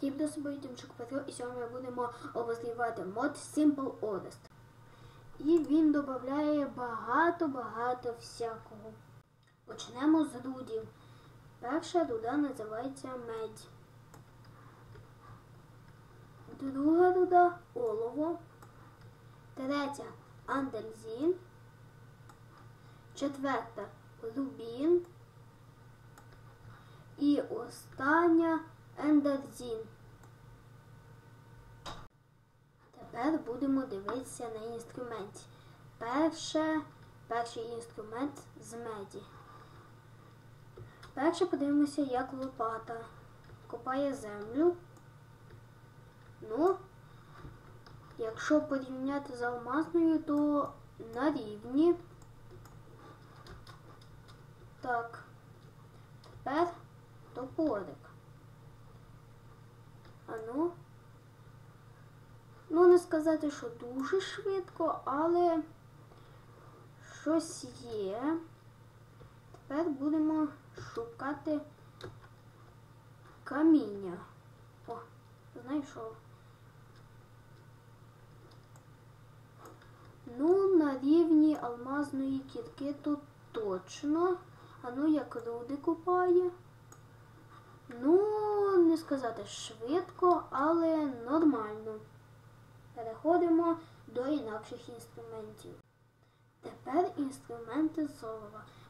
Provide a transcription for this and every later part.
Хіп до собою Тимчук Петро, і сьогодні ми будемо обозрівати мод Simple Honest. І він додає багато-багато всякого. Почнемо з рудів. Перша руда називається медь. Друга руда олово. Третя андельзін. Четверта рубін. І остання ендерзін. Тепер будемо дивитися на інструменті. Перше, перший інструмент з меді. Перше подивимося, як лопата копає землю. Ну, якщо порівняти з алмазною, то на рівні. Так, тепер топорик. А ну, не сказати, що дуже швидко, але щось є. Тепер будемо шукати каміння. О, знайшов. Ну, на рівні алмазної кітки тут точно. А ну як руди купає. Ну, не сказати швидко, але нормально. Переходимо до інакших інструментів. Тепер інструменти з.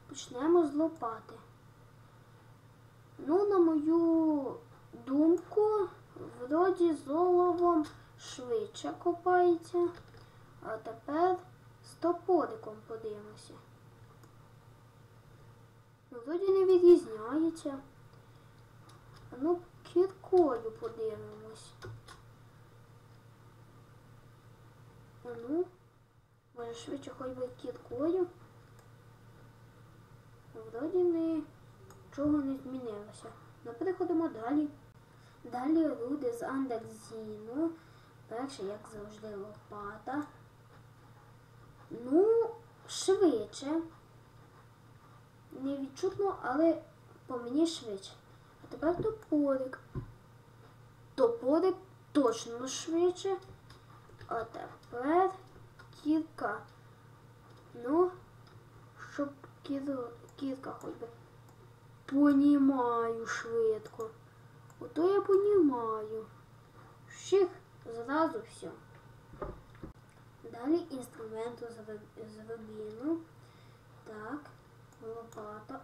Почнемо з лопати. Ну, на мою думку, вроді з оловом швидше копається. А тепер з топориком подивимося. Ну, вроді не відрізняється. Ну, кіркою подивимось. А ну, може швидше хоч би кіркою. Вроді нічого не змінилося. Ну, переходимо далі. Далі руди з андерзіну. Перше, як завжди, лопата. Ну, швидше. Невідчутно, але по мені швидше. А тепер топорик. Топорик точно швидше. А тепер кірка. Ну, щоб кір... кірка хоч би. Понімаю швидко. Ото я понімаю. Всіх зразу все. Далі інструменту з рубіну. Так, лопата.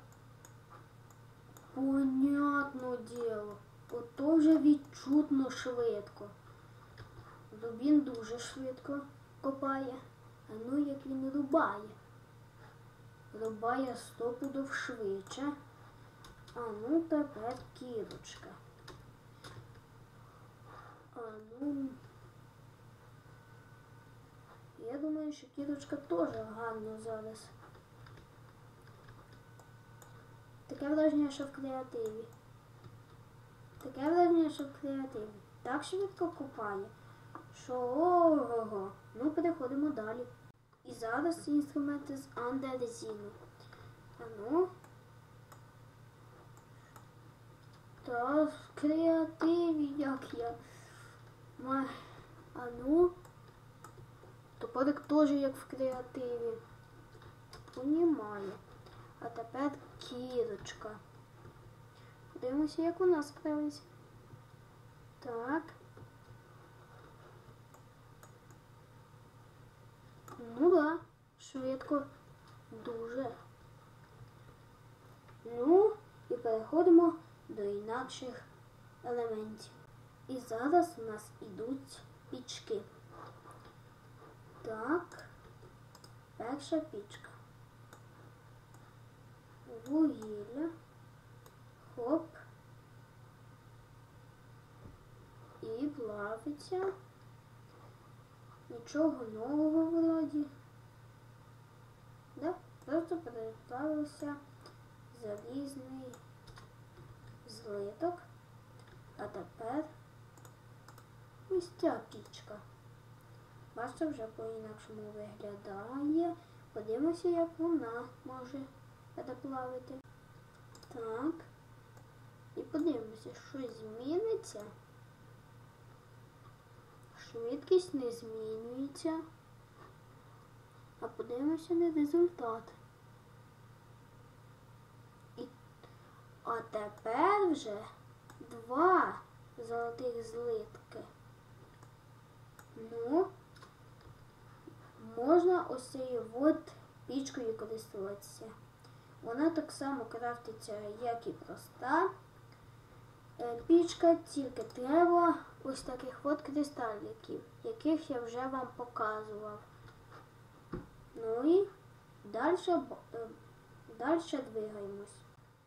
Понятно діло. Ото вже відчутно швидко. Рубін дуже швидко копає. А ну як він рубає. Рубає стопудов швидше. А ну тепер кірочка. А ну. Я думаю, що кірочка теж гарно зараз. Таке враження, що в креативі. Таке враження, що в креативі. Так швидко копає, що ого. Ну, переходимо далі. І зараз інструменти з андерзіну. А ну. Та креативі, як я. А ну. Топорик теж як в креативі. Понімаю. А тепер кірочка. Подивимося, як у нас справиться. Так. Ну да, швидко. Дуже. Ну, і переходимо до інакших елементів. І зараз у нас ідуть пічки. Так, перша пічка. Вугілля, хоп. І плавиться. Нічого нового вроді. Да? Просто переплавився залізний злиток. А тепер ось ця пічка. Бачите, вже по-інакшому виглядає. Подивимося, як вона може переплавити. Так. І подивимося, що зміниться, Швидкість не змінюється. А подивимося на результат. І... А тепер вже два золотих злитки. Ну, можна ось цією от пічкою користуватися. Вона так само крафтиться, як і проста. Е, Пічка тільки треба ось таких от кристаліків, яких я вже вам показував. Ну і далі, далі двигаємось.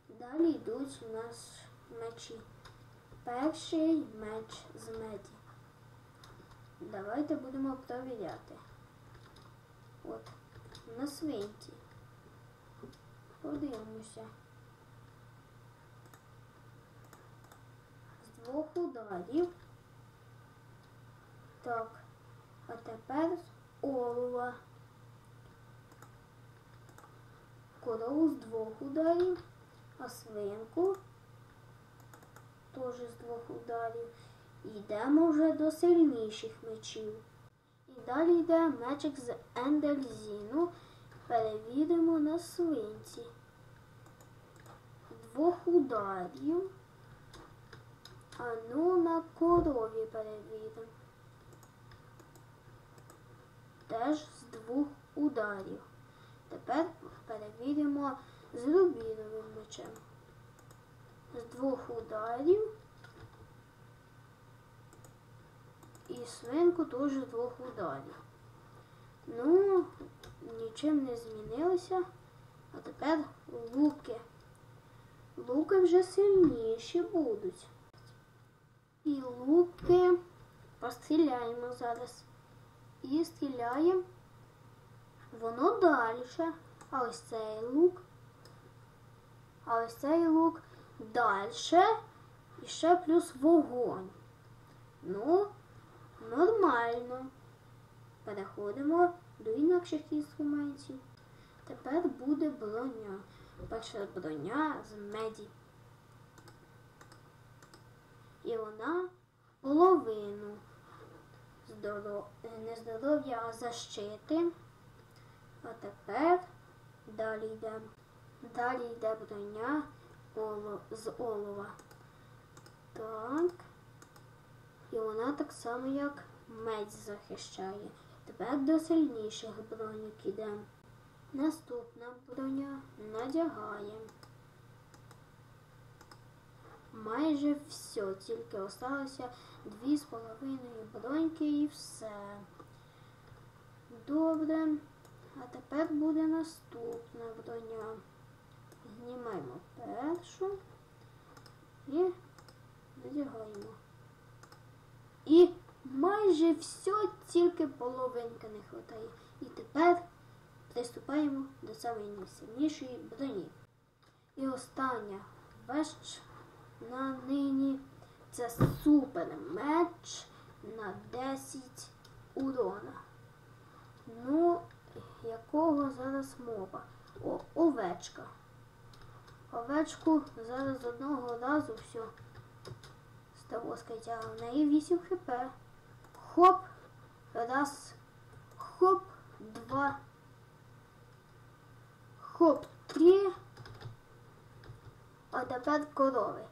Далі йдуть у нас мечі. Перший меч з меді. Давайте будемо перевіряти. От, на свинті. Подивимося. З двох ударів. Так, а тепер з олова. Корову з двох ударів, а свинку теж з двох ударів. Йдемо вже до сильніших мечів. Далі йде мечик з Ендельзіну. Перевіримо на свинці. Двох ударів. А ну на корові перевіримо. Теж з двох ударів. Тепер перевіримо з рубіновим мечем. З двох ударів. І свинку теж двох ударів. Ну, нічим не змінилося. А тепер луки. Луки вже сильніші будуть. І луки постріляємо зараз. І стріляємо. Воно далі. А ось цей лук. А ось цей лук далі. І ще плюс вогонь. Ну, нормально. Переходимо до інакших інструментів. Тепер буде броня. Перша броня з меді. І вона половину здоров... не здоров'я, а защити. А тепер далі йде. Далі йде броня з олова. Так. І вона так само, як медь захищає. Тепер до сильніших бронік йдемо. Наступна броня надягаємо. Майже все, тільки осталося дві з половиною броньки і все. Добре. А тепер буде наступна броня. Знімаємо першу і надягаємо. І майже все, тільки половинки не вистачає. І тепер приступаємо до самої найсильнішої броні. І остання вещ на нині це супер меч на 10 урона. Ну, якого зараз мова? О, овечка. Овечку зараз одного разу все. Ставоска тягла. В неї 8 хп. Хоп. Раз. Хоп. Два. Хоп. Три. А тепер корови.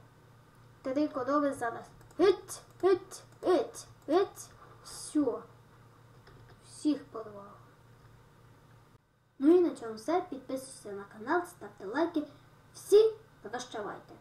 Три корови зараз. Гить, гить, гить, гить. Все. Всіх порвав. Ну і на цьому все. Підписуйтесь на канал, ставте лайки. Всі прощавайте!